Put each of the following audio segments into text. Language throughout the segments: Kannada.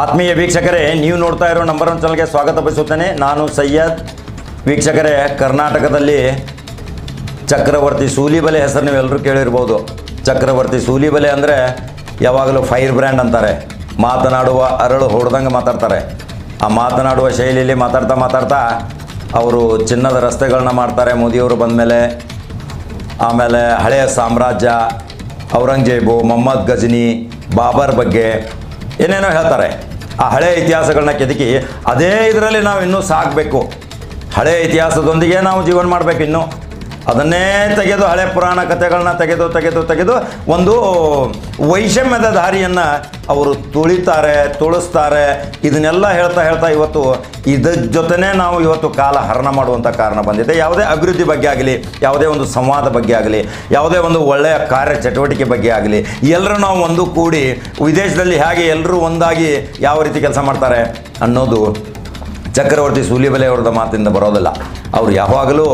ಆತ್ಮೀಯ ವೀಕ್ಷಕರೇ, ನೀವು ನೋಡ್ತಾ ಇರೋ ನಂಬರ್ ಒನ್ ಚಾನಲ್ಗೆ ಸ್ವಾಗತ ಬಯಸುತ್ತೇನೆ ನಾನು ಸಯ್ಯದ್ ವೀಕ್ಷಕರೇ, ಕರ್ನಾಟಕದಲ್ಲಿ ಚಕ್ರವರ್ತಿ ಸೂಲಿಬಲೆ ಹೆಸರು ನೀವೆಲ್ಲರೂ ಕೇಳಿರ್ಬೋದು. ಚಕ್ರವರ್ತಿ ಸೂಲಿಬಲೆ ಅಂದರೆ ಯಾವಾಗಲೂ ಫೈರ್ ಬ್ರ್ಯಾಂಡ್ ಅಂತಾರೆ. ಮಾತನಾಡುವ ಅರಳು ಹೊಡೆದಂಗೆ ಮಾತಾಡ್ತಾರೆ. ಆ ಮಾತನಾಡುವ ಶೈಲಿಯಲ್ಲಿ ಮಾತಾಡ್ತಾ ಮಾತಾಡ್ತಾ ಅವರು ಚಿನ್ನದ ರಸ್ತೆಗಳನ್ನ ಮಾಡ್ತಾರೆ. ಮೋದಿಯವರು ಬಂದಮೇಲೆ ಆಮೇಲೆ ಹಳೆಯ ಸಾಮ್ರಾಜ್ಯ, ಔರಂಗಜೇಬು, ಮೊಹಮ್ಮದ್ ಗಜನಿ, ಬಾಬರ್ ಬಗ್ಗೆ ಏನೇನೋ ಹೇಳ್ತಾರೆ. ಆ ಹಳೆ ಇತಿಹಾಸಗಳನ್ನ ಕೆದಕಿ ಅದೇ ಇದರಲ್ಲಿ ನಾವು ಇನ್ನೂ ಸಾಕಬೇಕು. ಹಳೆ ಇತಿಹಾಸದೊಂದಿಗೆ ನಾವು ಜೀವನ ಮಾಡಬೇಕು ಇನ್ನು. ಅದನ್ನೇ ತೆಗೆದು ಹಳೆ ಪುರಾಣ ಕಥೆಗಳನ್ನ ತೆಗೆದು ತೆಗೆದು ತೆಗೆದು ಒಂದು ವೈಷಮ್ಯದ ದಾರಿಯನ್ನು ಅವರು ತುಳಿತಾರೆ, ತುಳಿಸ್ತಾರೆ. ಇದನ್ನೆಲ್ಲ ಹೇಳ್ತಾ ಹೇಳ್ತಾ ಇವತ್ತು ಇದ್ರ ಜೊತೆನೇ ನಾವು ಇವತ್ತು ಕಾಲ ಹರಣ ಮಾಡುವಂಥ ಕಾರಣ ಬಂದಿದೆ. ಯಾವುದೇ ಅಭಿವೃದ್ಧಿ ಬಗ್ಗೆ ಆಗಲಿ, ಯಾವುದೇ ಒಂದು ಸಂವಾದ ಬಗ್ಗೆ ಆಗಲಿ, ಯಾವುದೇ ಒಂದು ಒಳ್ಳೆಯ ಕಾರ್ಯ ಚಟುವಟಿಕೆ ಬಗ್ಗೆ ಆಗಲಿ, ಎಲ್ಲರೂ ನಾವು ಒಂದು ಕೂಡಿ ವಿದೇಶದಲ್ಲಿ ಹೇಗೆ ಎಲ್ಲರೂ ಒಂದಾಗಿ ಯಾವ ರೀತಿ ಕೆಲಸ ಮಾಡ್ತಾರೆ ಅನ್ನೋದು ಚಕ್ರವರ್ತಿ ಸೂಲಿಬೆಲೆ ಮಾತಿಂದ ಬರೋದಿಲ್ಲ. ಅವ್ರು ಯಾವಾಗಲೂ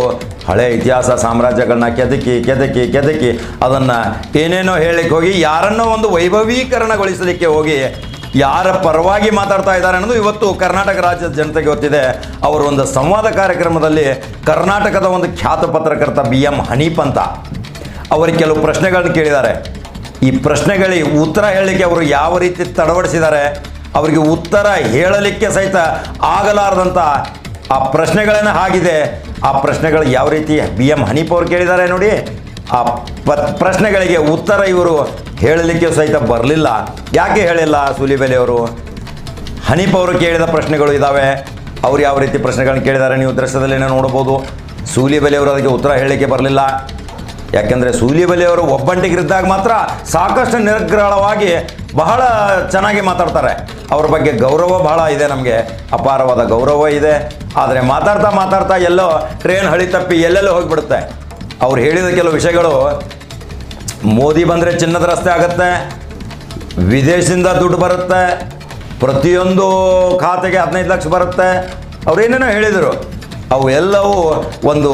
ಹಳೆ ಇತಿಹಾಸ ಸಾಮ್ರಾಜ್ಯಗಳನ್ನ ಕೆದಕಿ ಕೆದಕಿ ಕೆದಕಿ ಅದನ್ನು ಏನೇನೋ ಹೇಳಲಿಕ್ಕೆ ಹೋಗಿ, ಯಾರನ್ನೋ ಒಂದು ವೈಭವೀಕರಣಗೊಳಿಸಲಿಕ್ಕೆ ಹೋಗಿ ಯಾರ ಪರವಾಗಿ ಮಾತಾಡ್ತಾ ಇದ್ದಾರೆ ಅನ್ನೋದು ಇವತ್ತು ಕರ್ನಾಟಕ ರಾಜ್ಯದ ಜನತೆಗೆ ಗೊತ್ತಿದೆ. ಅವರು ಒಂದು ಸಂವಾದ ಕಾರ್ಯಕ್ರಮದಲ್ಲಿ ಕರ್ನಾಟಕದ ಒಂದು ಖ್ಯಾತ ಪತ್ರಕರ್ತ ಬಿ ಎಂ ಹನೀಪ್ ಅಂತ. ಅವರಿಗೆ ಕೆಲವು ಪ್ರಶ್ನೆಗಳನ್ನ ಕೇಳಿದ್ದಾರೆ. ಈ ಪ್ರಶ್ನೆಗಳಿಗೆ ಉತ್ತರ ಹೇಳಲಿಕ್ಕೆ ಅವರು ಯಾವ ರೀತಿ ತಡವಡಿಸಿದ್ದಾರೆ? ಅವರಿಗೆ ಉತ್ತರ ಹೇಳಲಿಕ್ಕೆ ಸಹಿತ ಆಗಲಾರದಂಥ ಆ ಪ್ರಶ್ನೆಗಳನ್ನು ಆಗಿದೆ ಆ ಪ್ರಶ್ನೆಗಳು ಯಾವ ರೀತಿ ಬಿ ಎಂ ಹನೀಪ್ ಅವರು ಕೇಳಿದ್ದಾರೆ ನೋಡಿ. ಆ ಪ್ರಶ್ನೆಗಳಿಗೆ ಉತ್ತರ ಇವರು ಹೇಳಲಿಕ್ಕೆ ಸಹಿತ ಬರಲಿಲ್ಲ. ಯಾಕೆ ಹೇಳಿಲ್ಲ ಸುಲಿಬೆಲೆ ಅವರು? ಹನೀಪ್ ಅವರು ಕೇಳಿದ ಪ್ರಶ್ನೆಗಳು ಇದ್ದಾವೆ ಅವ್ರು ಯಾವ ರೀತಿ ಪ್ರಶ್ನೆಗಳನ್ನು ಕೇಳಿದ್ದಾರೆ ನೀವು ದೃಶ್ಯದಲ್ಲಿ ನೋಡ್ಬೋದು ಸೂಲಿಬೆಲೆ ಅವರು ಅದಕ್ಕೆ ಉತ್ತರ ಹೇಳಲಿಕ್ಕೆ ಬರಲಿಲ್ಲ. ಯಾಕೆಂದರೆ ಸೂಲಿಬೆಲೆಯವರು ಒಬ್ಬಂಟಿಗಿರಿದ್ದಾಗ ಮಾತ್ರ ಸಾಕಷ್ಟು ನಿರಗ್ರಹವಾಗಿ ಬಹಳ ಚೆನ್ನಾಗಿ ಮಾತಾಡ್ತಾರೆ. ಅವ್ರ ಬಗ್ಗೆ ಗೌರವ ಬಹಳ ಇದೆ ನಮಗೆ. ಅಪಾರವಾದ ಗೌರವ ಇದೆ. ಆದರೆ ಮಾತಾಡ್ತಾ ಮಾತಾಡ್ತಾ ಎಲ್ಲೋ ಟ್ರೈನ್ ಹಳಿ ತಪ್ಪಿ ಎಲ್ಲೆಲ್ಲೋ ಹೋಗಿಬಿಡುತ್ತೆ. ಅವ್ರು ಹೇಳಿದ ಕೆಲವು ವಿಷಯಗಳು ಮೋದಿ ಬಂದರೆ ಚಿನ್ನದ ರಸ್ತೆ ಆಗುತ್ತೆ. ವಿದೇಶದಿಂದ ದುಡ್ಡು ಬರುತ್ತೆ. ಪ್ರತಿಯೊಂದು ಖಾತೆಗೆ ಹದಿನೈದು ಲಕ್ಷ ಬರುತ್ತೆ. ಅವ್ರು ಏನೇನೋ ಹೇಳಿದರು. ಅವು ಎಲ್ಲವೂ ಒಂದು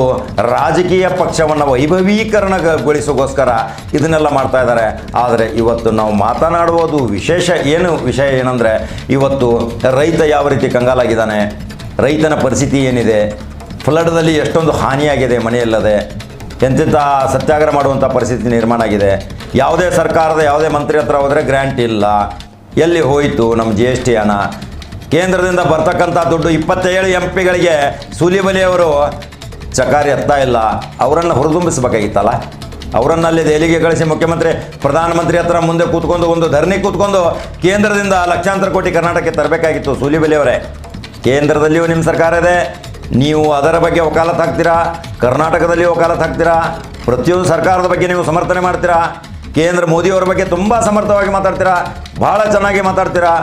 ರಾಜಕೀಯ ಪಕ್ಷವನ್ನು ವೈಭವೀಕರಣಗೊಳಿಸೋಗೋಸ್ಕರ ಇದನ್ನೆಲ್ಲ ಮಾಡ್ತಾ ಇದ್ದಾರೆ. ಆದರೆ ಇವತ್ತು ನಾವು ಮಾತನಾಡುವುದು ವಿಶೇಷ ಏನು ವಿಷಯ ಏನಂದರೆ, ಇವತ್ತು ರೈತ ಯಾವ ರೀತಿ ಕಂಗಾಲಾಗಿದ್ದಾನೆ, ರೈತನ ಪರಿಸ್ಥಿತಿ ಏನಿದೆ ಫ್ಲಡ್ದಲ್ಲಿ ಎಷ್ಟೊಂದು ಹಾನಿಯಾಗಿದೆ ಮನೆಯಲ್ಲದೆ ಎಂತೆಂಥ ಸತ್ಯಾಗ್ರಹ ಮಾಡುವಂಥ ಪರಿಸ್ಥಿತಿ ನಿರ್ಮಾಣ ಆಗಿದೆ. ಯಾವುದೇ ಸರ್ಕಾರದ ಯಾವುದೇ ಮಂತ್ರಿ ಹತ್ರ ಹೋದರೆ ಗ್ರ್ಯಾಂಟ್ ಇಲ್ಲ. ಎಲ್ಲಿ ಹೋಯಿತು ನಮ್ಮ ಜಿ ಎಸ್ ಟಿ ಹಣ? ಕೇಂದ್ರದಿಂದ ಬರ್ತಕ್ಕಂಥ ದುಡ್ಡು ಇಪ್ಪತ್ತೇಳು ಎಂ ಪಿಗಳಿಗೆ ಸೂಲಿಬಲಿಯವರು ಚಕಾರಿ ಎತ್ತಾ ಇಲ್ಲ. ಅವರನ್ನು ಹೊರದುಂಬಿಸಬೇಕಾಗಿತ್ತಲ್ಲ? ಅವರನ್ನು ಅಲ್ಲಿ ದೆಹಲಿಗೆ ಕಳಿಸಿ ಮುಖ್ಯಮಂತ್ರಿ, ಪ್ರಧಾನಮಂತ್ರಿ ಹತ್ರ ಮುಂದೆ ಕೂತ್ಕೊಂಡು, ಒಂದು ಧರಣಿ ಕೂತ್ಕೊಂಡು ಕೇಂದ್ರದಿಂದ ಲಕ್ಷಾಂತರ ಕೋಟಿ ಕರ್ನಾಟಕಕ್ಕೆ ತರಬೇಕಾಗಿತ್ತು ಸೂಲಿಬೆಲೆಯವರೇ. ಕೇಂದ್ರದಲ್ಲಿಯೂ ನಿಮ್ಮ ಸರ್ಕಾರ ಇದೆ. ನೀವು ಅದರ ಬಗ್ಗೆ ವಕಾಲತ್ ಹಾಕ್ತೀರಾ? ಕರ್ನಾಟಕದಲ್ಲಿ ವಕಾಲತ್ ಹಾಕ್ತೀರಾ? ಪ್ರತಿಯೊಂದು ಸರ್ಕಾರದ ಬಗ್ಗೆ ನೀವು ಸಮರ್ಥನೆ ಮಾಡ್ತೀರಾ? ಕೇಂದ್ರ ಮೋದಿಯವರ ಬಗ್ಗೆ ತುಂಬ ಸಮರ್ಥವಾಗಿ ಮಾತಾಡ್ತೀರಾ? ಭಾಳ ಚೆನ್ನಾಗಿ ಮಾತಾಡ್ತೀರಾ?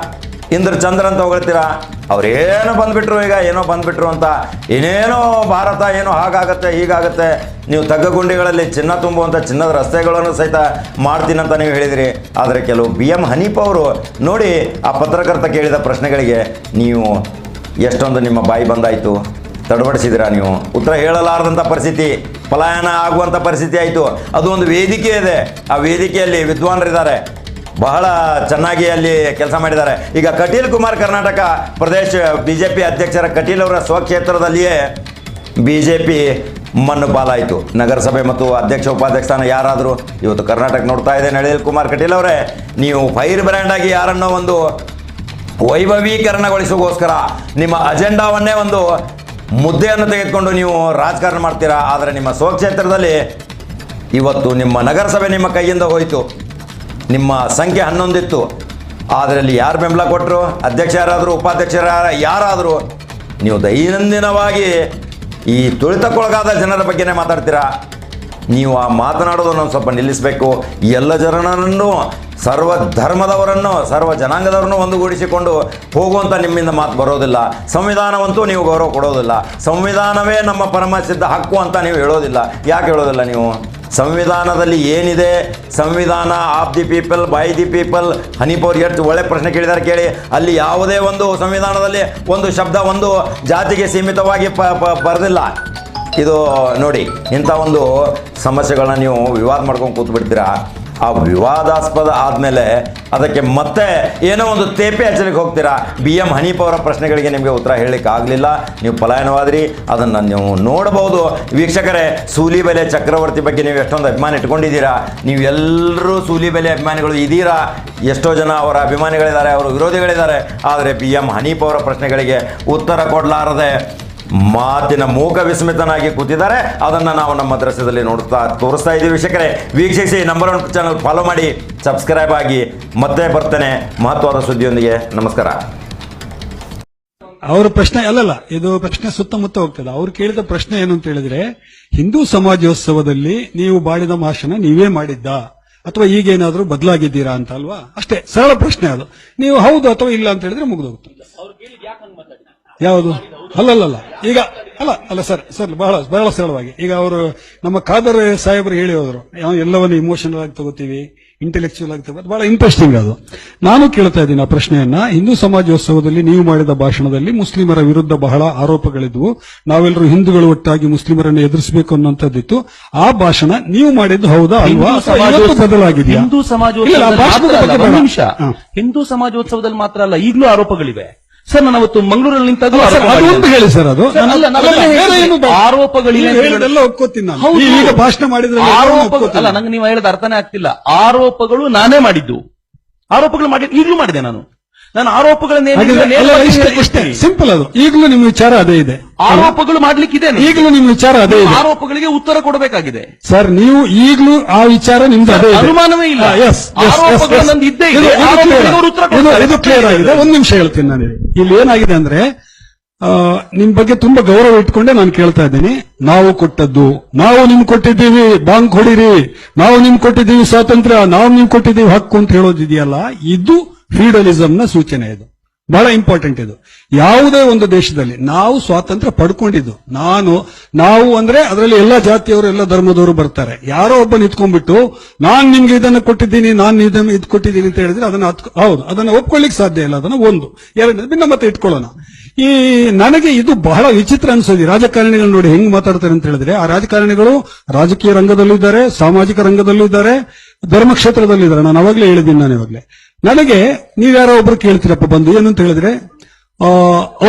ಇಂದ್ರ ಚಂದ್ರ ಅಂತ ಹೊಗಳ್ತೀರಾ? ಅವ್ರೇನು ಬಂದ್ಬಿಟ್ರು ಈಗ, ಏನೋ ಬಂದ್ಬಿಟ್ರು ಅಂತ. ಏನೇನೋ ಭಾರತ ಏನೋ ಹಾಗಾಗತ್ತೆ, ಹೀಗಾಗತ್ತೆ. ನೀವು ತಗ್ಗ ಗುಂಡಿಗಳಲ್ಲಿ ಚಿನ್ನ ತುಂಬುವಂಥ ಚಿನ್ನದ ರಸ್ತೆಗಳನ್ನು ಸಹಿತ ಮಾಡ್ತೀನಂತ ನೀವು ಹೇಳಿದಿರಿ. ಆದರೆ ಕೆಲವು ಬಿ ಎಂ ಹನೀಪ್ ಅವರು ನೋಡಿ ಆ ಪತ್ರಕರ್ತ ಕೇಳಿದ ಪ್ರಶ್ನೆಗಳಿಗೆ ನೀವು ಎಷ್ಟೊಂದು ನಿಮ್ಮ ಬಾಯಿ ಬಂದಾಯಿತು? ತಡಬಡಿಸಿದಿರಾ ನೀವು? ಉತ್ತರ ಹೇಳಲಾರದಂಥ ಪರಿಸ್ಥಿತಿ, ಪಲಾಯನ ಆಗುವಂಥ ಪರಿಸ್ಥಿತಿ ಆಯಿತು. ಅದು ಒಂದು ವೇದಿಕೆ ಇದೆ. ಆ ವೇದಿಕೆಯಲ್ಲಿ ವಿದ್ವಾನರಿದ್ದಾರೆ. ಬಹಳ ಚೆನ್ನಾಗಿ ಅಲ್ಲಿ ಕೆಲಸ ಮಾಡಿದ್ದಾರೆ. ಈಗ ಕಟೀಲ್ ಕುಮಾರ್ ಕರ್ನಾಟಕ ಪ್ರದೇಶ ಬಿ ಜೆ ಪಿ ಅಧ್ಯಕ್ಷರ ಕಟೀಲ್ ಅವರ ಸ್ವಕ್ಷೇತ್ರದಲ್ಲಿಯೇ ಬಿ ಜೆ ಪಿ ಮಣ್ಣು ಪಾಲಾಯಿತು. ನಗರಸಭೆ ಮತ್ತು ಅಧ್ಯಕ್ಷ ಉಪಾಧ್ಯಕ್ಷ ಸ್ಥಾನ ಯಾರಾದರೂ ಇವತ್ತು ಕರ್ನಾಟಕ ನೋಡ್ತಾ ಇದೆ ನಳಿಲ್ ಕುಮಾರ್ ಕಟೀಲ್ ಅವರೇ, ನೀವು ಫೈರ್ ಬ್ರ್ಯಾಂಡ್ ಆಗಿ ಯಾರನ್ನೋ ಒಂದು ವೈಭವೀಕರಣಗೊಳಿಸೋಗೋಸ್ಕರ ನಿಮ್ಮ ಅಜೆಂಡಾವನ್ನೇ ಒಂದು ಮುದ್ದೆಯನ್ನು ತೆಗೆದುಕೊಂಡು ನೀವು ರಾಜಕಾರಣ ಮಾಡ್ತೀರಾ? ಆದರೆ ನಿಮ್ಮ ಸ್ವಕ್ಷೇತ್ರದಲ್ಲಿ ಇವತ್ತು ನಿಮ್ಮ ನಗರಸಭೆ ನಿಮ್ಮ ಕೈಯಿಂದ ಹೋಯಿತು. ನಿಮ್ಮ ಸಂಖ್ಯೆ ಹನ್ನೊಂದಿತ್ತು. ಅದರಲ್ಲಿ ಯಾರು ಬೆಂಬಲ ಕೊಟ್ಟರು ಅಧ್ಯಕ್ಷ ಯಾರಾದರೂ, ಉಪಾಧ್ಯಕ್ಷರ ಯಾರಾದರೂ? ನೀವು ದೈನಂದಿನವಾಗಿ ಈ ತುಳಿತಕ್ಕೊಳಗಾದ ಜನರ ಬಗ್ಗೆನೇ ಮಾತಾಡ್ತೀರಾ? ನೀವು ಆ ಮಾತನಾಡೋದನ್ನು ಸ್ವಲ್ಪ ನಿಲ್ಲಿಸಬೇಕು. ಎಲ್ಲ ಜನರನ್ನು, ಸರ್ವ ಧರ್ಮದವರನ್ನು, ಸರ್ವ ಜನಾಂಗದವರನ್ನು ಒಂದುಗೂಡಿಸಿಕೊಂಡು ಹೋಗುವಂಥ ನಿಮ್ಮಿಂದ ಮಾತು ಬರೋದಿಲ್ಲ. ಸಂವಿಧಾನವಂತೂ ನೀವು ಗೌರವ ಕೊಡೋದಿಲ್ಲ. ಸಂವಿಧಾನವೇ ನಮ್ಮ ಪರಮ ಸಿದ್ಧ ಹಕ್ಕು ಅಂತ ನೀವು ಹೇಳೋದಿಲ್ಲ. ಯಾಕೆ ಹೇಳೋದಿಲ್ಲ ನೀವು? ಸಂವಿಧಾನದಲ್ಲಿ ಏನಿದೆ? ಸಂವಿಧಾನ of the people by the people ಹನಿಪೋರ್ ಎಷ್ಟು ಒಳ್ಳೆ ಪ್ರಶ್ನೆ ಕೇಳಿದ್ದಾರೆ ಕೇಳಿ. ಅಲ್ಲಿ ಯಾವುದೇ ಒಂದು ಸಂವಿಧಾನದಲ್ಲಿ ಒಂದು ಶಬ್ದ, ಒಂದು ಜಾತಿಗೆ ಸೀಮಿತವಾಗಿ ಪ, ಬರೆದಿಲ್ಲ. ಇದು ನೋಡಿ, ಇಂಥ ಒಂದು ಸಮಸ್ಯೆಗಳನ್ನ ನೀವು ವಿವಾದ ಮಾಡ್ಕೊಂಡು ಕೂತ್ಬಿಡ್ತೀರಾ? ಆ ವಿವಾದಾಸ್ಪದ ಆದಮೇಲೆ ಅದಕ್ಕೆ ಮತ್ತೆ ಏನೋ ಒಂದು ತೇಪೆ ಹಚ್ಚಲಿಕ್ಕೆ ಹೋಗ್ತೀರಾ? ಬಿ ಎಂ ಹನೀಪ್ ಅವರ ಪ್ರಶ್ನೆಗಳಿಗೆ ನಿಮಗೆ ಉತ್ತರ ಹೇಳಲಿಕ್ಕೆ ಆಗಲಿಲ್ಲ. ನೀವು ಪಲಾಯನವಾದ್ರಿ. ಅದನ್ನು ನೀವು ನೋಡಬಹುದು ವೀಕ್ಷಕರೇ ಸೂಲಿಬೆಲೆ ಚಕ್ರವರ್ತಿ ಬಗ್ಗೆ ನೀವು ಎಷ್ಟೊಂದು ಅಭಿಮಾನ ಇಟ್ಕೊಂಡಿದ್ದೀರಾ? ನೀವು ಎಲ್ಲರೂ ಸೂಲಿಬೆಲೆ ಅಭಿಮಾನಿಗಳು ಇದ್ದೀರಾ ಎಷ್ಟೋ ಜನ ಅವರ ಅಭಿಮಾನಿಗಳಿದ್ದಾರೆ, ಅವರ ವಿರೋಧಿಗಳಿದ್ದಾರೆ. ಆದರೆ ಬಿ ಎಂ ಹನೀಪ್ ಅವರ ಪ್ರಶ್ನೆಗಳಿಗೆ ಉತ್ತರ ಕೊಡಲಾರದೆ ಮಾತಿನ ಮೂಕ ವಿಸ್ಮಿತನಾಗಿ ಕೂತಿದ್ದಾರೆ. ಅದನ್ನ ನಾವು ನಮ್ಮ ದೃಶ್ಯದಲ್ಲಿ ನೋಡ್ತಾ ತೋರಿಸ್ತಾ ಇದ್ದೀವಿ ವೀಕ್ಷಕರೇ. ವೀಕ್ಷಿಸಿ ನಂಬರ್ ಒನ್ ಚಾನಲ್ ಫಾಲೋ ಮಾಡಿ ಸಬ್ಸ್ಕ್ರೈಬ್ ಆಗಿ ಮತ್ತೆ ಬರ್ತೇನೆ. ಮಹತ್ವದ ಸುದ್ದಿಯೊಂದಿಗೆ. ನಮಸ್ಕಾರ. ಅವರ ಪ್ರಶ್ನೆ ಅಲ್ಲಲ್ಲ ಇದು ಪ್ರಶ್ನೆ ಸುತ್ತಮುತ್ತ ಹೋಗ್ತದೆ. ಅವ್ರು ಕೇಳಿದ ಪ್ರಶ್ನೆ ಏನು ಅಂತ ಹೇಳಿದ್ರೆ ಹಿಂದೂ ಸಮಾಜೋತ್ಸವದಲ್ಲಿ ನೀವು ಬಾಡಿದ ಭಾಷಣ ನೀವೇ ಮಾಡಿದ್ದ ಅಥವಾ ಈಗೇನಾದ್ರೂ ಬದಲಾಗಿದ್ದೀರಾ ಅಂತ ಅಲ್ವಾ? ಅಷ್ಟೇ ಸರಳ ಪ್ರಶ್ನೆ ಅದು. ನೀವು ಹೌದು ಅಥವಾ ಇಲ್ಲ ಅಂತ ಹೇಳಿದ್ರೆ ಮುಗಿದೋಗುತ್ತೆ. ಯಾವುದು? ಅಲ್ಲಲ್ಲಲ್ಲ. ಈಗ ಅಲ್ಲ ಅಲ್ಲ ಸರ್ ಸರ್ ಬಹಳ ಬಹಳ ಸರಳವಾಗಿ. ಈಗ ಅವರು ನಮ್ಮ ಖಾದರ್ ಸಾಹೇಬರು ಹೇಳಿ ಹೋದ್ರು. ನಾವು ಎಲ್ಲವನ್ನು ಇಮೋಷನಲ್ ಆಗಿ ತಗೋತೀವಿ ಇಂಟೆಲೆಕ್ಚುಯಲ್ ಆಗಿ ತಗೋತೀವಿ ಬಹಳ ಇಂಟ್ರೆಸ್ಟಿಂಗ್ ಅದು. ನಾನು ಕೇಳ್ತಾ ಇದ್ದೀನಿ ಆ ಪ್ರಶ್ನೆಯನ್ನ. ಹಿಂದೂ ಸಮಾಜೋತ್ಸವದಲ್ಲಿ ನೀವು ಮಾಡಿದ ಭಾಷಣದಲ್ಲಿ ಮುಸ್ಲಿಮರ ವಿರುದ್ಧ ಬಹಳ ಆರೋಪಗಳಿದ್ವು. ನಾವೆಲ್ಲರೂ ಹಿಂದೂಗಳು ಒಟ್ಟಾಗಿ ಮುಸ್ಲಿಮರನ್ನು ಎದುರಿಸಬೇಕು ಅನ್ನೋಂಥದ್ದಿತ್ತು ಆ ಭಾಷಣ ನೀವು ಮಾಡಿದ್ದು ಹೌದಾ ಅಲ್ವಾ? ಹಿಂದೂ ಸಮಾಜೋತ್ಸವ- ಬದಲಾಗಿದೆಯಾ? ಹಿಂದೂ ಹಾ. ಹಿಂದೂ ಸಮಾಜೋತ್ಸವದಲ್ಲಿ ಮಾತ್ರ ಅಲ್ಲ ಈಗಲೂ ಆರೋಪಗಳಿವೆ. ಸರ್ ನಾನು ಅವತ್ತು ಮಂಗಳೂರಲ್ಲಿ ನಿಂತಾಗ ಒಂದು ಹೇಳಿ ಸರ್ ಅದು. ಆರೋಪಗಳಿಲ್ಲ ಒಪ್ಕೋತೀನಿ ನಾನು. ಈಗ ಭಾಷಣ ಮಾಡಿದ್ರೆ ಆರೋಪ ಅಲ್ಲ ನಂಗೆ ನೀವು ಹೇಳಿದ ಅರ್ಥನೇ ಆಗ್ತಿಲ್ಲ. ಆರೋಪಗಳು ನಾನೇ ಮಾಡಿದ್ದು. ಆರೋಪಗಳು ಮಾಡಿ ಈಗಲೂ ಮಾಡಿದೆ ನಾನು. ನಾನು ಆರೋಪಗಳನ್ನ ಸಿಂಪಲ್ ಅದು. ಈಗಲೂ ನಿಮ್ಮ ವಿಚಾರ ಅದೇ ಇದೆ. ಆರೋಪಗಳು ಮಾಡ್ಲಿಕ್ಕಿದೆ ಈಗಲೂ ನಿಮ್ಮ ವಿಚಾರ ಅದೇ ಇದೆ. ಆರೋಪಗಳಿಗೆ ಉತ್ತರ ಕೊಡಬೇಕಾಗಿದೆ. ಸರ್ ನೀವು ಈಗಲೂ ಆ ವಿಚಾರ ನಿಮ್ದು ಅದೇ ಇದೆ. ಅನುಮಾನವೇ ಇಲ್ಲ. ಇದ್ದೇ ಇದೆ. ಇದು- ಇದು ಇದು- ಇದು ಕ್ಲಿಯರ್ ಆಗಿದೆ. ಒಂದ್ ನಿಮಿಷ ಹೇಳ್ತೀನಿ ನಾನು ಇಲ್ಲಿ. ಏನಾಗಿದೆ ಅಂದ್ರೆ ನಿಮ್ ಬಗ್ಗೆ ತುಂಬಾ ಗೌರವ ಇಟ್ಕೊಂಡೆ ನಾನು ಕೇಳ್ತಾ ಇದ್ದೀನಿ. ನಾವು ಕೊಟ್ಟದ್ದು ನಾವು ನಿಮ್ ಕೊಟ್ಟಿದ್ದೀವಿ ಬ್ಯಾಂಕ್ ಹೊಡಿರಿ. ನಾವು ನಿಮ್ ಕೊಟ್ಟಿದ್ದೀವಿ ಸ್ವಾತಂತ್ರ್ಯ ನಾವು ನಿಮ್ ಕೊಟ್ಟಿದ್ದೀವಿ ಹಕ್ಕು ಅಂತ ಹೇಳೋದಿದೆಯಲ್ಲ ಇದು ಫೀಡಲಿಸಂನ ಸೂಚನೆ ಇದು. ಬಹಳ ಇಂಪಾರ್ಟೆಂಟ್ ಇದು. ಯಾವುದೇ ಒಂದು ದೇಶದಲ್ಲಿ ನಾವು ಸ್ವಾತಂತ್ರ್ಯ ಪಡ್ಕೊಂಡಿದ್ದು. ನಾನು, ನಾವು ಅಂದ್ರೆ ಅದರಲ್ಲಿ ಎಲ್ಲ ಜಾತಿಯವರು, ಎಲ್ಲ ಧರ್ಮದವರು ಬರ್ತಾರೆ. ಯಾರೋ ಒಬ್ಬ ನಿಂತ್ಕೊಂಡ್ಬಿಟ್ಟು ನಾನ್ ನಿಮ್ಗೆ ಇದನ್ನ ಕೊಟ್ಟಿದ್ದೀನಿ, ನಾನು ಇದನ್ನ ಇದು ಕೊಟ್ಟಿದ್ದೀನಿ ಅಂತ ಹೇಳಿದ್ರೆ ಅದನ್ನ ಹೌದು, ಅದನ್ನ ಒಪ್ಕೊಳ್ಳಿಕ್ ಸಾಧ್ಯ ಇಲ್ಲ. ಅದನ್ನ ಒಂದು. ಎರಡನೇ ಭಿನ್ನ ಮತ್ತೆ ಇಟ್ಕೊಳ್ಳೋಣ. ಈ, ನನಗೆ ಇದು ಬಹಳ ವಿಚಿತ್ರ ಅನ್ಸೋದು. ರಾಜಕಾರಣಿಗಳು ನೋಡಿ ಹೆಂಗ್ ಮಾತಾಡ್ತಾರೆ ಅಂತ ಹೇಳಿದ್ರೆ, ಆ ರಾಜಕಾರಣಿಗಳು ರಾಜಕೀಯ ರಂಗದಲ್ಲೂ ಇದ್ದಾರೆ ಸಾಮಾಜಿಕ ರಂಗದಲ್ಲೂ ಇದ್ದಾರೆ ಧರ್ಮಕ್ಷೇತ್ರದಲ್ಲೂ ಇದ್ದಾರೆ ನಾನು ಅವಾಗಲೇ ಹೇಳಿದ್ದೀನಿ ನಾನು ಇವಾಗಲೇ. ನನಗೆ ನೀವ್ಯಾರೋ ಒಬ್ರು ಕೇಳ್ತೀರಪ್ಪ ಬಂದು ಏನಂತ ಹೇಳಿದ್ರೆ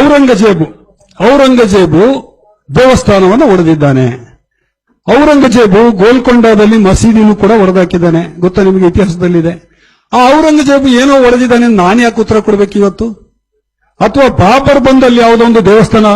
ಔರಂಗಜೇಬು ಔರಂಗಜೇಬು ದೇವಸ್ಥಾನವನ್ನು ಒಡೆದಿದ್ದಾನೆ. ಔರಂಗಜೇಬು ಗೋಲ್ಕೊಂಡದಲ್ಲಿ ಮಸೀದಿನೂ ಕೂಡ ಒಡೆದಾಕಿದ್ದಾನೆ. ಗೊತ್ತಾ ನಿಮಗೆ ಇತಿಹಾಸದಲ್ಲಿದೆ. ಆ ಔರಂಗಜೇಬು ಏನೋ ಒಡೆದಿದ್ದಾನೆ, ನಾನು ಯಾಕೆ ಉತ್ತರ ಕೊಡ್ಬೇಕು ಇವತ್ತು? ಅಥವಾ ಬಾಬರ್ ಬಂದಲ್ಲಿ ಯಾವುದೋ ಒಂದು ದೇವಸ್ಥಾನ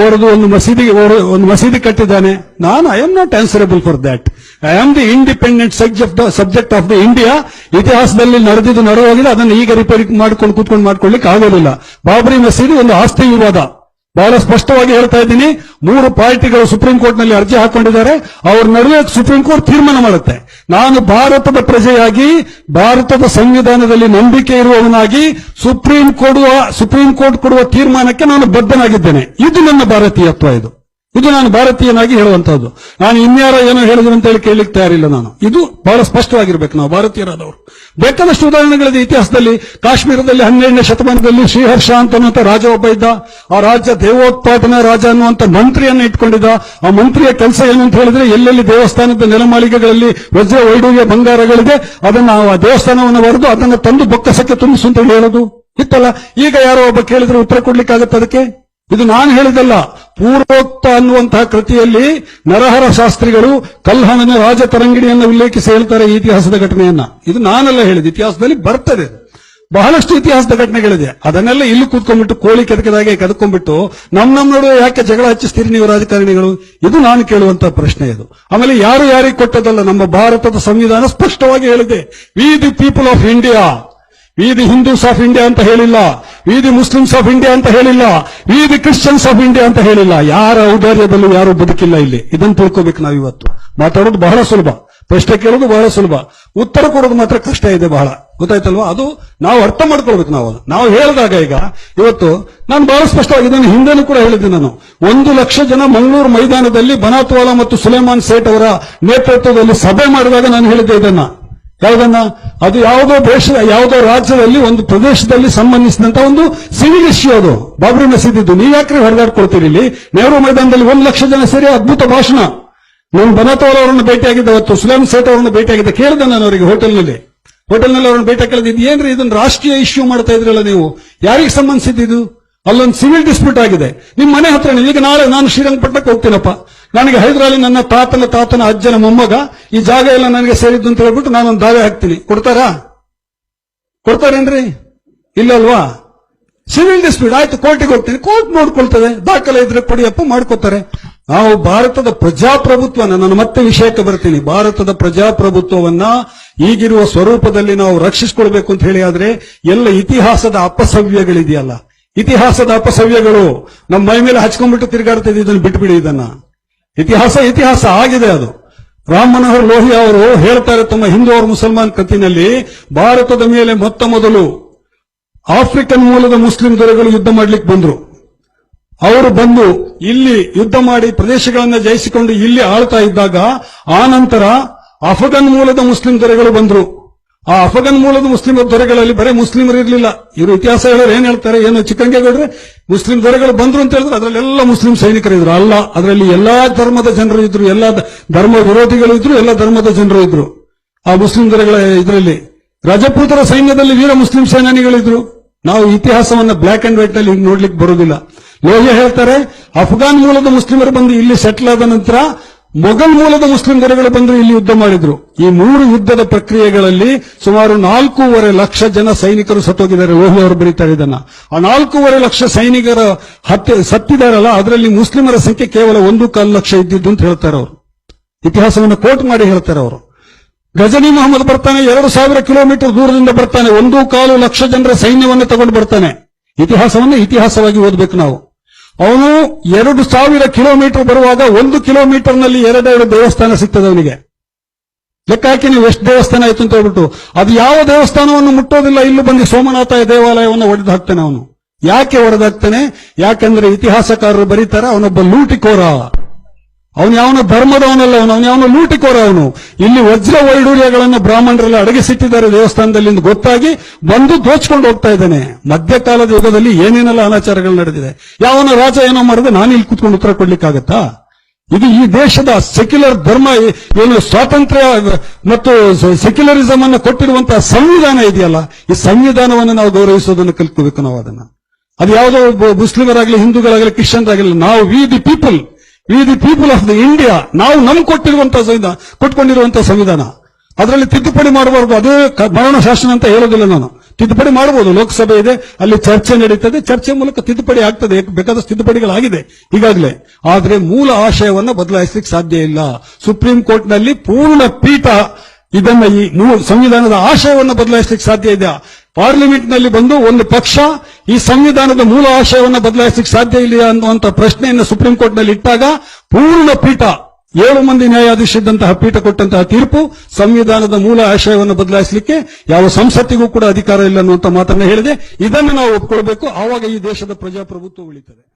ಓರದು ಒಂದು ಮಸೀದಿಗೆ ಒಂದು ಮಸೀದಿ ಕಟ್ಟಿದ್ದಾನೆ? ನಾನು I am not answerable for that I am the independent subject subject of the India ಇತಿಹಾಸದಲ್ಲಿ ನಡೆದಿದ್ದು ನಡೆಯೋಗಿದೆ ಅದನ್ನು ಈಗ ರಿಪೇರಿ ಮಾಡ್ಕೊಂಡು, ಕೂತ್ಕೊಂಡು ಮಾಡ್ಕೊಳ್ಳಿಕ್ಕೆ ಆಗೋದಿಲ್ಲ. ಬಾಬರಿ ಮಸೀದಿ ಒಂದು ಆಸ್ತಿ ವಿವಾದ ಬಹಳ ಸ್ಪಷ್ಟವಾಗಿ ಹೇಳ್ತಾ ಇದ್ದೀನಿ. ಮೂರು ಪಾರ್ಟಿಗಳು ಸುಪ್ರೀಂ ಕೋರ್ಟ್ನಲ್ಲಿ ಅರ್ಜಿ ಹಾಕೊಂಡಿದ್ದಾರೆ. ಅವ್ರ ನಡುವೆ ಸುಪ್ರೀಂ ಕೋರ್ಟ್ ತೀರ್ಮಾನ ಮಾಡುತ್ತೆ. ನಾನು ಭಾರತದ ಪ್ರಜೆಯಾಗಿ, ಭಾರತದ ಸಂವಿಧಾನದಲ್ಲಿ ನಂಬಿಕೆ ಇರುವವನಾಗಿ ಸುಪ್ರೀಂ ಕೋರ್ಟ್ ಸುಪ್ರೀಂ ಕೋರ್ಟ್ ಕೊಡುವ ತೀರ್ಮಾನಕ್ಕೆ ನಾನು ಬದ್ಧನಾಗಿದ್ದೇನೆ. ಇದು ನನ್ನ ಭಾರತೀಯತ್ವ ಇದು. ಇದು ನಾನು ಭಾರತೀಯನಾಗಿ ಹೇಳುವಂತಹದ್ದು. ನಾನು ಇನ್ಯಾರ ಏನೋ ಹೇಳಿದ್ರು ಅಂತ ಹೇಳಿ ಕೇಳಲಿಕ್ಕೆ ತಯಾರಿಲ್ಲ ನಾನು. ಇದು ಬಹಳ ಸ್ಪಷ್ಟವಾಗಿರ್ಬೇಕು ನಾವು, ಭಾರತೀಯರಾದವರು. ಬೇಕಾದಷ್ಟು ಉದಾಹರಣೆಗಳಿದೆ ಇತಿಹಾಸದಲ್ಲಿ. ಕಾಶ್ಮೀರದಲ್ಲಿ ಹನ್ನೆರಡನೇ ಶತಮಾನದಲ್ಲಿ ಶ್ರೀಹರ್ಷ ಅಂತ ಅನ್ನುವಂಥ ರಾಜ ಒಬ್ಬ ಇದ್ದ. ಆ ರಾಜ್ಯ ದೇವೋತ್ಪಾದನಾ ರಾಜ ಅನ್ನುವಂಥ ಮಂತ್ರಿಯನ್ನು ಇಟ್ಕೊಂಡಿದ್ದ. ಆ ಮಂತ್ರಿಯ ಕೆಲಸ ಏನು ಅಂತ ಹೇಳಿದ್ರೆ ಎಲ್ಲೆಲ್ಲಿ ದೇವಸ್ಥಾನದ ನೆಲಮಾಳಿಗೆಗಳಲ್ಲಿ ವಜ್ರ ವೈಡೂರ್ಯ ಬಂಗಾರಗಳಿದೆ, ಅದನ್ನ ಆ ದೇವಸ್ಥಾನವನ್ನು ಬರೆದು ಅದನ್ನು ತಂದು ಬೊಕ್ಕಸಕ್ಕೆ ತುಂಬಿಸು ಅಂತ ಹೇಳೋದು. ಇತ್ತಲ್ಲ, ಈಗ ಯಾರೋ ಒಬ್ಬ ಕೇಳಿದ್ರೆ ಉತ್ತರ ಕೊಡ್ಲಿಕ್ಕಾಗತ್ತೆ ಅದಕ್ಕೆ? ಇದು ನಾನು ಹೇಳಿದಲ್ಲ ಪೂರ್ವೋಕ್ತ ಅನ್ನುವಂತಹ ಕೃತಿಯಲ್ಲಿ ನರಹರ ಶಾಸ್ತ್ರಿಗಳು ಕಲ್ಹಣನ ರಾಜತರಂಗಿಣಿಯನ್ನು ಉಲ್ಲೇಖಿಸಿ ಹೇಳ್ತಾರೆ ಇತಿಹಾಸದ ಘಟನೆಯನ್ನ. ಇದು ನಾನೆಲ್ಲ ಹೇಳಿದೆ ಇತಿಹಾಸದಲ್ಲಿ ಬರ್ತದೆ ಬಹಳಷ್ಟು ಇತಿಹಾಸದ ಘಟನೆಗಳಿದೆ. ಅದನ್ನೆಲ್ಲ ಇಲ್ಲಿ ಕೂತ್ಕೊಂಡ್ಬಿಟ್ಟು ಕೋಳಿ ಕೆದಕದಾಗೆ ಕದ್ಕೊಂಡ್ಬಿಟ್ಟು ನಮ್ ನಮ್ ನಡುವೆ ಯಾಕೆ ಜಗಳ ಹಚ್ಚಿಸ್ತೀರಿ ನೀವು ರಾಜಕಾರಣಿಗಳು? ಇದು ನಾನು ಕೇಳುವಂತಹ ಪ್ರಶ್ನೆ ಇದು. ಆಮೇಲೆ ಯಾರು ಯಾರಿಗೆ ಕೊಟ್ಟದಲ್ಲ ನಮ್ಮ ಭಾರತದ ಸಂವಿಧಾನ ಸ್ಪಷ್ಟವಾಗಿ ಹೇಳಿದೆ. We the people of India we the Hindus of India ಅಂತ ಹೇಳಿಲ್ಲ we the Muslims of India ಅಂತ ಹೇಳಿಲ್ಲ we the Christians of India ಅಂತ ಹೇಳಿಲ್ಲ ಯಾರ ಔದಾರ್ಯದಲ್ಲೂ ಯಾರು ಬದುಕಿಲ್ಲ ಇಲ್ಲಿ ಇದನ್ನು ತಿಳ್ಕೋಬೇಕು ನಾವು ಇವತ್ತು ಮಾತಾಡೋದು ಬಹಳ ಸುಲಭ ಪ್ರಶ್ನೆ ಕೇಳೋದು ಬಹಳ ಸುಲಭ ಉತ್ತರ ಕೊಡೋದು ಮಾತ್ರ ಕಷ್ಟ ಇದೆ ಬಹಳ ಗೊತ್ತಾಯ್ತಲ್ವಾ ಅದು ನಾವು ಅರ್ಥ ಮಾಡ್ಕೊಳ್ಬೇಕು ನಾವು ನಾವು ಹೇಳಿದಾಗ ಈಗ ಇವತ್ತು ನಾನು ಬಹಳ ಸ್ಪಷ್ಟವಾಗಿ ಇದನ್ನು ಹಿಂದೆನೂ ಕೂಡ ಹೇಳಿದ್ದೆ ನಾನು ಒಂದು ಲಕ್ಷ ಜನ ಮಂಗಳೂರು ಮೈದಾನದಲ್ಲಿ ಬನಾತ್ವಾಲಾ ಮತ್ತು ಸುಲೇಮಾನ್ ಸೇಠ್ ಅವರ ನೇತೃತ್ವದಲ್ಲಿ ಸಭೆ ಮಾಡಿದಾಗ ನಾನು ಹೇಳಿದ್ದೆ ಇದನ್ನ ಯಾವುದನ್ನ? ಅದು ಯಾವುದೋ ದೇಶದ, ಯಾವುದೋ ರಾಜ್ಯದಲ್ಲಿ, ಒಂದು ಪ್ರದೇಶದಲ್ಲಿ ಸಂಬಂಧಿಸಿದಂತ ಒಂದು ಸಿವಿಲ್ ಇಶ್ಯೂ ಅದು. ಬಾಬ್ರಿ ಮಸೀದಿದ್ದು. ನೀವು ಯಾಕ್ರಿ ಹೊಡೆದಾಡ್ಕೊಳ್ತೀರಿ ಇಲ್ಲಿ? ನೆಹರು ಮೈದಾನದಲ್ಲಿ ಒಂದು ಲಕ್ಷ ಜನ ಸೇರಿ ಅದ್ಭುತ ಭಾಷಣ. ನಾನು ಬನತೋಲ್ ಅವರನ್ನು ಭೇಟಿಯಾಗಿದ್ದೆ ಅವತ್ತು, ಸುಲೇಮ್ ಸೇಠ್ ಅವರನ್ನು ಭೇಟಿಯಾಗಿದ್ದೆ, ಕೇಳಿದೆ ನಾನು ಅವರಿಗೆ ಹೋಟೆಲ್ನಲ್ಲಿ. ಹೋಟೆಲ್ನಲ್ಲಿ ಅವರನ್ನು ಭೇಟಿ ಕೇಳಿದ್ ಏನ್ರಿ ಇದನ್ನು ರಾಷ್ಟ್ರೀಯ ಇಶ್ಯೂ ಮಾಡ್ತಾ ಇದ್ರಲ್ಲ ನೀವು? ಯಾರಿಗೆ ಸಂಬಂಧಿಸಿದ್ದು ಅಲ್ಲೊಂದು ಸಿವಿಲ್ ಡಿಸ್ಪ್ಯೂಟ್ ಆಗಿದೆ. ನಿಮ್ಮ ಮನೆ ಹತ್ರ ಈಗ ನಾಳೆ ನಾನು ಶ್ರೀರಂಗಪಟ್ಟಣಕ್ಕೆ ಹೋಗ್ತೀನಪ್ಪ. ನನಗೆ ಹೈದರಾಲಿ ನನ್ನ ತಾತನ ತಾತನ ಅಜ್ಜನ ಮೊಮ್ಮಗ ಈ ಜಾಗ ಎಲ್ಲ ನನಗೆ ಸೇರಿದ್ದು ಅಂತ ಹೇಳ್ಬಿಟ್ಟು ನಾನೊಂದು ದಾವೆ ಹಾಕ್ತೀನಿ. ಕೊಡ್ತಾರಾ? ಕೊಡ್ತಾರೇನ್ರಿ? ಇಲ್ಲಲ್ವಾ ಸಿವಿಲ್ ಡಿಸ್ಪ್ಯೂಟ್ ಆಯ್ತು ಕೋರ್ಟಿಗೆ ಹೋಗ್ತೀನಿ. ಕೋರ್ಟ್ ನೋಡ್ಕೊಳ್ತದೆ. ದಾಖಲೆ ಇದ್ರೆ ಕೊಡಿಯಪ್ಪ ಮಾಡ್ಕೋತಾರೆ. ನಾವು ಭಾರತದ ಪ್ರಜಾಪ್ರಭುತ್ವನ ನಾನು ಮತ್ತೆ ವಿಷಯಕ್ಕೆ ಬರ್ತೀನಿ. ಭಾರತದ ಪ್ರಜಾಪ್ರಭುತ್ವವನ್ನ ಈಗಿರುವ ಸ್ವರೂಪದಲ್ಲಿ ನಾವು ರಕ್ಷಿಸಿಕೊಳ್ಬೇಕು ಅಂತ ಹೇಳಿ ಆದ್ರೆ ಎಲ್ಲ ಇತಿಹಾಸದ ಅಪಸವ್ಯಗಳಿದೆಯಲ್ಲ. ಇತಿಹಾಸದ ಅಪಸವ್ಯಗಳು ನಮ್ಮ ಮೈ ಮೇಲೆ ಹಚ್ಕೊಂಡ್ಬಿಟ್ಟು ತಿರುಗಾಡ್ತಿದ್ದ ಇದನ್ನು ಬಿಟ್ಬಿಡಿ ಇದನ್ನ. ಇತಿಹಾಸ ಇತಿಹಾಸ ಆಗಿದೆ ಅದು. ರಾಮ್ ಮನೋಹರ್ ಲೋಹಿ ಅವರು ಹೇಳ್ತಾರೆ, ತಮ್ಮ ಹಿಂದೂ ಅವರು ಮುಸಲ್ಮಾನ್ ಕತ್ತಿನಲ್ಲಿ ಭಾರತದ ಮೇಲೆ ಮೊತ್ತ ಮೊದಲು ಆಫ್ರಿಕನ್ ಮೂಲದ ಮುಸ್ಲಿಂ ದೊರೆಗಳು ಯುದ್ಧ ಮಾಡ್ಲಿಕ್ಕೆ ಬಂದ್ರು. ಅವರು ಬಂದು ಇಲ್ಲಿ ಯುದ್ಧ ಮಾಡಿ ಪ್ರದೇಶಗಳನ್ನ ಜಯಿಸಿಕೊಂಡು ಇಲ್ಲಿ ಆಳ್ತಾ ಇದ್ದಾಗ, ಆ ನಂತರ ಆಫ್ರಿಕನ್ ಮೂಲದ ಮುಸ್ಲಿಂ ದೊರೆಗಳು ಬಂದ್ರು. ಆ ಅಫಗನ್ ಮೂಲದ ಮುಸ್ಲಿಂ ದೊರೆಗಳಲ್ಲಿ ಬರೇ ಮುಸ್ಲಿಮರು ಇರಲಿಲ್ಲ. ಇವರು ಇತಿಹಾಸ ಹೇಳೋರು ಏನ್ ಹೇಳ್ತಾರೆ? ಏನು ಚಿಕ್ಕಂಗೇಗೌಡ್ರೆ ಮುಸ್ಲಿಂ ದೊರೆಗಳು ಬಂದ್ರು ಅಂತ ಹೇಳಿದ್ರೆ ಅದರಲ್ಲೆಲ್ಲ ಮುಸ್ಲಿಂ ಸೈನಿಕರು ಇದ್ರು. ಅಲ್ಲ, ಅದರಲ್ಲಿ ಎಲ್ಲಾ ಧರ್ಮದ ಜನರು ಇದ್ರು, ಎಲ್ಲಾ ಧರ್ಮ ವಿರೋಧಿಗಳು ಇದ್ರು, ಎಲ್ಲ ಧರ್ಮದ ಜನರು ಇದ್ರು. ಆ ಮುಸ್ಲಿಂ ದೊರೆಗಳ ಇದರಲ್ಲಿ. ರಜಪೂತರ ಸೈನ್ಯದಲ್ಲಿ ವೀರ ಮುಸ್ಲಿಂ ಸೇನಾನಿಗಳಿದ್ರು. ನಾವು ಇತಿಹಾಸವನ್ನು ಬ್ಲಾಕ್ ಅಂಡ್ ವೈಟ್ನಲ್ಲಿ ನೋಡ್ಲಿಕ್ಕೆ ಬರೋದಿಲ್ಲ ಲೋಹ್ಯ ಹೇಳ್ತಾರೆ, ಅಫ್ಘಾನ್ ಮೂಲದ ಮುಸ್ಲಿಮರು ಬಂದು ಇಲ್ಲಿ ಸೆಟ್ಲ್ ಆದ ನಂತರ ಮೊಘಲ್ ಮೂಲದ ಮುಸ್ಲಿಂ ದೊರೆಗಳು ಬಂದು ಇಲ್ಲಿ ಯುದ್ಧ ಮಾಡಿದ್ರು. ಈ ಮೂರು ಯುದ್ಧದ ಪ್ರಕ್ರಿಯೆಗಳಲ್ಲಿ ಸುಮಾರು ನಾಲ್ಕೂವರೆ ಲಕ್ಷ ಜನ ಸೈನಿಕರು ಸತ್ತೋಗಿದ್ದಾರೆ. ಲೋಹಿ ಅವರು ಬರೀತಾರೆ ಇದನ್ನ ಆ ನಾಲ್ಕೂವರೆ ಲಕ್ಷ ಸೈನಿಕರ ಹತ್ಯೆ ಸತ್ತಿದಾರಲ್ಲ ಅದರಲ್ಲಿ ಮುಸ್ಲಿಮರ ಸಂಖ್ಯೆ ಕೇವಲ ಒಂದು ಕಾಲು ಲಕ್ಷ ಇದ್ದಿದ್ದು ಅಂತ ಹೇಳ್ತಾರೆ ಅವರು. ಇತಿಹಾಸವನ್ನು ಕೋಟ್ ಮಾಡಿ ಹೇಳ್ತಾರೆ ಅವರು. ಗಜನಿ ಮೊಹಮ್ಮದ್ ಬರ್ತಾನೆ, ಎರಡು ಸಾವಿರ ಕಿಲೋಮೀಟರ್ ದೂರದಿಂದ ಬರ್ತಾನೆ, ಒಂದು ಕಾಲು ಲಕ್ಷ ಜನರ ಸೈನ್ಯವನ್ನು ತಗೊಂಡು ಬರ್ತಾನೆ. ಇತಿಹಾಸವನ್ನು ಇತಿಹಾಸವಾಗಿ ಓದಬೇಕು ನಾವು. ಅವನು ಎರಡು ಸಾವಿರ ಕಿಲೋಮೀಟರ್ ಬರುವಾಗ ಒಂದು ಕಿಲೋಮೀಟರ್ನಲ್ಲಿ ಎರಡೆರಡು ದೇವಸ್ಥಾನ ಸಿಗ್ತದೆ ಅವನಿಗೆ. ಲೆಕ್ಕ ಹಾಕಿ ನೀವು ಎಷ್ಟು ದೇವಸ್ಥಾನ ಆಯ್ತು ಅಂತ ಹೇಳ್ಬಿಟ್ಟು, ಅದು ಯಾವ ದೇವಸ್ಥಾನವನ್ನು ಮುಟ್ಟೋದಿಲ್ಲ, ಇಲ್ಲಿ ಬಂದು ಸೋಮನಾಥ ದೇವಾಲಯವನ್ನು ಒಡೆದು ಹಾಕ್ತಾನೆ ಅವನು. ಯಾಕೆ ಒಡೆದಾಕ್ತಾನೆ ಯಾಕಂದ್ರೆ ಇತಿಹಾಸಕಾರರು ಬರೀತಾರೆ, ಅವನೊಬ್ಬ ಲೂಟಿಕೋರ. ಅವನು ಯಾವನ ಧರ್ಮದವನಲ್ಲ ಅವನು ಅವನು ಯಾವನ ಲೂಟಿಕೋರ ಅವನು ಇಲ್ಲಿ ವಜ್ರ ವೈಡೂರ್ಯಗಳನ್ನು ಬ್ರಾಹ್ಮಣರೆಲ್ಲ ಅಡಗಿಸಿಟ್ಟಿದ್ದಾರೆ ದೇವಸ್ಥಾನದಲ್ಲಿ ಎಂದು ಗೊತ್ತಾಗಿ ಬಂದು ದೋಚಿಕೊಂಡು ಹೋಗ್ತಾ ಇದ್ದಾನೆ. ಮಧ್ಯಕಾಲದ ಯುಗದಲ್ಲಿ ಏನೇನೆಲ್ಲ ಅನಾಚಾರಗಳು ನಡೆದಿದೆ? ಯಾವನ ರಾಜ ಏನೋ ಮಾಡಿದ್ರೆ ನಾನು ಇಲ್ಲಿ ಕೂತ್ಕೊಂಡು ಉತ್ತರ ಕೊಡ್ಲಿಕ್ಕಾಗತ್ತಾ? ಇದು ಈ ದೇಶದ ಸೆಕ್ಯುಲರ್ ಧರ್ಮ, ಏನು ಸ್ವಾತಂತ್ರ್ಯ ಮತ್ತು ಸೆಕ್ಯುಲರಿಸಂ ಅನ್ನು ಕೊಟ್ಟಿರುವಂತಹ ಸಂವಿಧಾನ ಇದೆಯಲ್ಲ? ಈ ಸಂವಿಧಾನವನ್ನು ನಾವು ಗೌರವಿಸೋದನ್ನು ಕಲ್ತ್ಕೋಬೇಕು ನಾವು ಅದನ್ನ. ಅದು ಯಾವುದೋ ಮುಸ್ಲಿಮರಾಗಲಿ, ಹಿಂದೂಗಳಾಗಲಿ, ಕ್ರಿಶ್ಚಿಯನ್ರಾಗಲಿ, ನಾವು we the people we the people of the India ನಾವು ನಮ್ಗೆ ಕೊಟ್ಟಿರುವಂತಹ ಸಂವಿಧಾನ ಕೊಟ್ಕೊಂಡಿರುವಂತಹ ಸಂವಿಧಾನ. ಅದರಲ್ಲಿ ತಿದ್ದುಪಡಿ ಮಾಡಬಾರದು ಅದೇ ಕ- ಮರಣ ಶಾಸನ ಅಂತ ಹೇಳೋದಿಲ್ಲ ನಾನು. ತಿದ್ದುಪಡಿ ಮಾಡಬಹುದು ಲೋಕಸಭೆ ಇದೆ, ಅಲ್ಲಿ ಚರ್ಚೆ ನಡೀತದೆ. ಚರ್ಚೆ ಮೂಲಕ ತಿದ್ದುಪಡಿ ಆಗ್ತದೆ. ಬೇಕಾದಷ್ಟು ತಿದ್ದುಪಡಿಗಳಾಗಿದೆ ಈಗಾಗಲೇ. ಆದರೆ ಮೂಲ ಆಶಯವನ್ನ ಬದಲಾಯಿಸಲಿಕ್ಕೆ ಸಾಧ್ಯ ಇಲ್ಲ. ಸುಪ್ರೀಂ ಕೋರ್ಟ್ನಲ್ಲಿ ಪೂರ್ಣ ಪೀಠ ಇದನ್ನ ಈ ಸಂವಿಧಾನದ ಆಶಯವನ್ನು ಬದಲಾಯಿಸಲಿಕ್ಕೆ ಸಾಧ್ಯ ಇದೆ ಪಾರ್ಲಿಮೆಂಟ್ನಲ್ಲಿ ಬಂದು ಒಂದು ಪಕ್ಷ ಈ ಸಂವಿಧಾನದ ಮೂಲ ಆಶಯವನ್ನು ಬದಲಾಯಿಸಲಿಕ್ಕೆ ಸಾಧ್ಯ ಇಲ್ಲ ಅನ್ನುವಂಥ ಪ್ರಶ್ನೆಯನ್ನು ಸುಪ್ರೀಂ ಕೋರ್ಟ್ನಲ್ಲಿ ಇಟ್ಟಾಗ ಪೂರ್ಣ ಪೀಠ, ಏಳು ಮಂದಿ ನ್ಯಾಯಾಧೀಶರಿದ್ದಂತಹ ಪೀಠ ಕೊಟ್ಟಂತಹ ತೀರ್ಪು ಸಂವಿಧಾನದ ಮೂಲ ಆಶಯವನ್ನು ಬದಲಾಯಿಸಲಿಕ್ಕೆ ಯಾವ ಸಂಸತ್ತಿಗೂ ಕೂಡ ಅಧಿಕಾರ ಇಲ್ಲ ಅನ್ನುವಂತ ಮಾತನ್ನು ಹೇಳಿದೆ. ಇದನ್ನು ನಾವು ಒಪ್ಕೊಳ್ಬೇಕು. ಆವಾಗ ಈ ದೇಶದ ಪ್ರಜಾಪ್ರಭುತ್ವ ಉಳಿತದೆ.